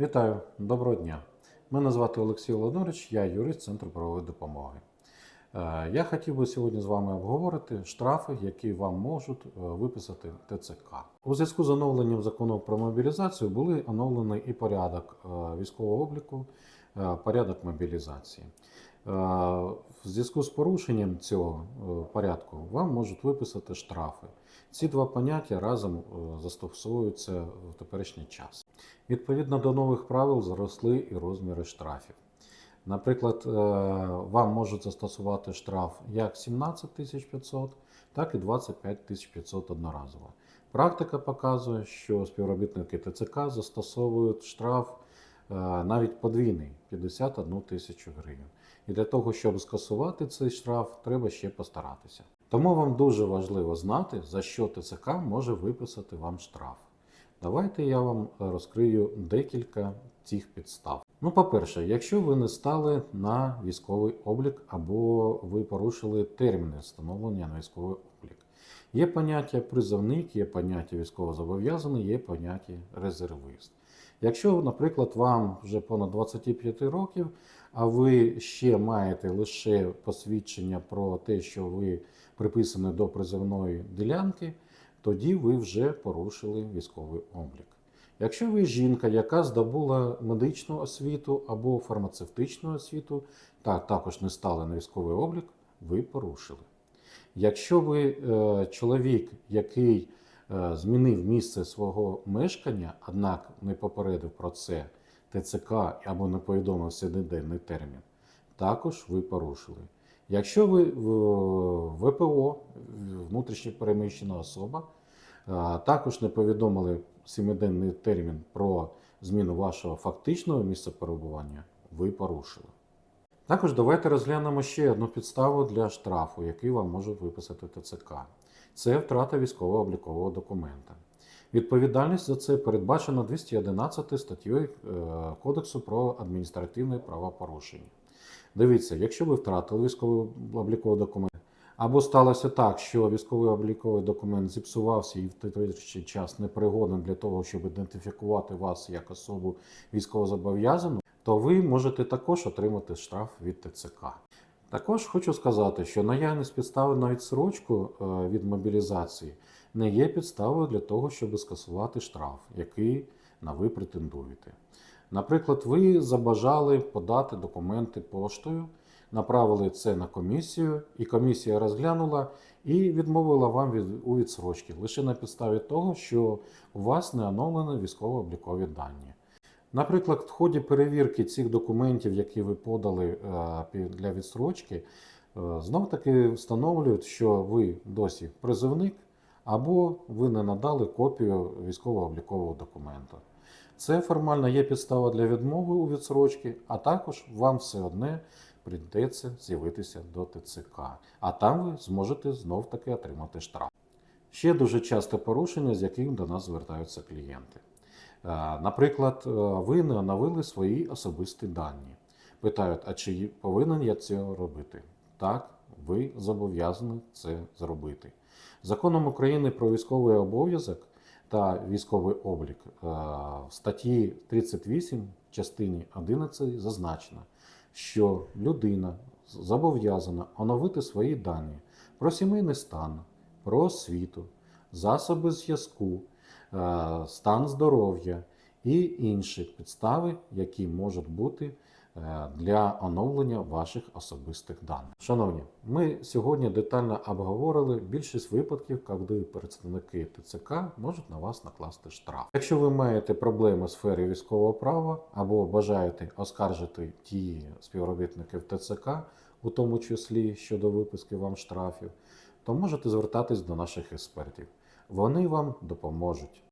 Вітаю, доброго дня. Мене звати Олексій Володимирович, я юрист Центру правової допомоги. Е, Я хотів би сьогодні з вами обговорити штрафи, які вам можуть е, виписати ТЦК. У зв'язку з оновленням закону про мобілізацію були оновлений і порядок е, військового обліку, порядок мобілізації. В зв'язку з порушенням цього порядку вам можуть виписати штрафи. Ці два поняття разом застосовуються в теперішній час. Відповідно до нових правил зросли і розміри штрафів. Наприклад, е, вам можуть застосувати штраф як 17 500, так і 25 500 одноразово. Практика показує, що співробітники ТЦК застосовують штраф е, навіть подвійний 51 тисячу гривень. І для того, щоб скасувати цей штраф, треба ще постаратися. Тому вам дуже важливо знати, за що ТЦК може виписати вам штраф. Давайте я вам розкрию декілька цих підстав. Ну, по-перше, якщо ви не стали на військовий облік або ви порушили терміни встановлення на військовий облік. Є поняття призовник, є поняття військовозобов'язаний, є поняття резервист. Якщо, наприклад, вам вже понад 25 років, а ви ще маєте лише посвідчення про те, що ви приписані до призовної ділянки, тоді ви вже порушили військовий облік. Якщо ви жінка, яка здобула медичну освіту або фармацевтичну освіту, та також не стали на військовий облік, ви порушили. Якщо ви е, чоловік, який е, змінив місце свого мешкання, однак не попередив про це ТЦК або не повідомив семиденний термін, також ви порушили. Якщо ви ВПО, внутрішньо переміщена особа, Також не повідомили сімиденний термін про зміну вашого фактичного місця перебування, ви порушили. Також давайте розглянемо ще одну підставу для штрафу, який вам може виписати ТЦК. Це втрата військово-облікового документа. Відповідальність за це передбачена 211 статтею е, Кодексу про адміністративне правопорушення. Дивіться, якщо ви втратили військово-обліковий документ, або сталося так, що військовий обліковий документ зіпсувався і в той час непригоден для того, щоб ідентифікувати вас як особу військовозобов'язану, то ви можете також отримати штраф від ТЦК. Також хочу сказати, що наявність підстави на відсрочку е, від мобілізації не є підставою для того, щоб скасувати штраф, який на ви претендуєте. Наприклад, ви забажали подати документи поштою, направили це на комісію, і комісія розглянула і відмовила вам від, у відсрочці лише на підставі того, що у вас не оновлені військово-облікові дані. Наприклад, в ході перевірки цих документів, які ви подали е, для відсрочки, знов таки встановлюють, що ви досі призовник або ви не надали копію військово-облікового документу. Це формально є підстава для відмови у відсрочці, а також вам все одне прийдеться з'явитися до ТЦК, а там ви зможете знов таки отримати штраф. Ще дуже часте порушення, з яким до нас звертаються клієнти. Е, Наприклад, е, ви не оновили свої особисті дані. Питають, а чи повинен я це робити? Так, ви зобов'язані це зробити. Законом України про військовий обов'язок та військовий облік е, в статті 38 частині 11 зазначено, що людина зобов'язана оновити свої дані про сімейний стан, про освіту, засоби зв'язку, е, стан здоров'я і інші підстави, які можуть бути для оновлення ваших особистих даних. Шановні, ми сьогодні детально обговорили більшість випадків, коли представники ТЦК можуть на вас накласти штраф. Якщо ви маєте проблеми у сфері військового права або бажаєте оскаржити ті співробітників ТЦК, у тому числі щодо виписки вам штрафів, то можете звертатись до наших експертів. Вони вам допоможуть.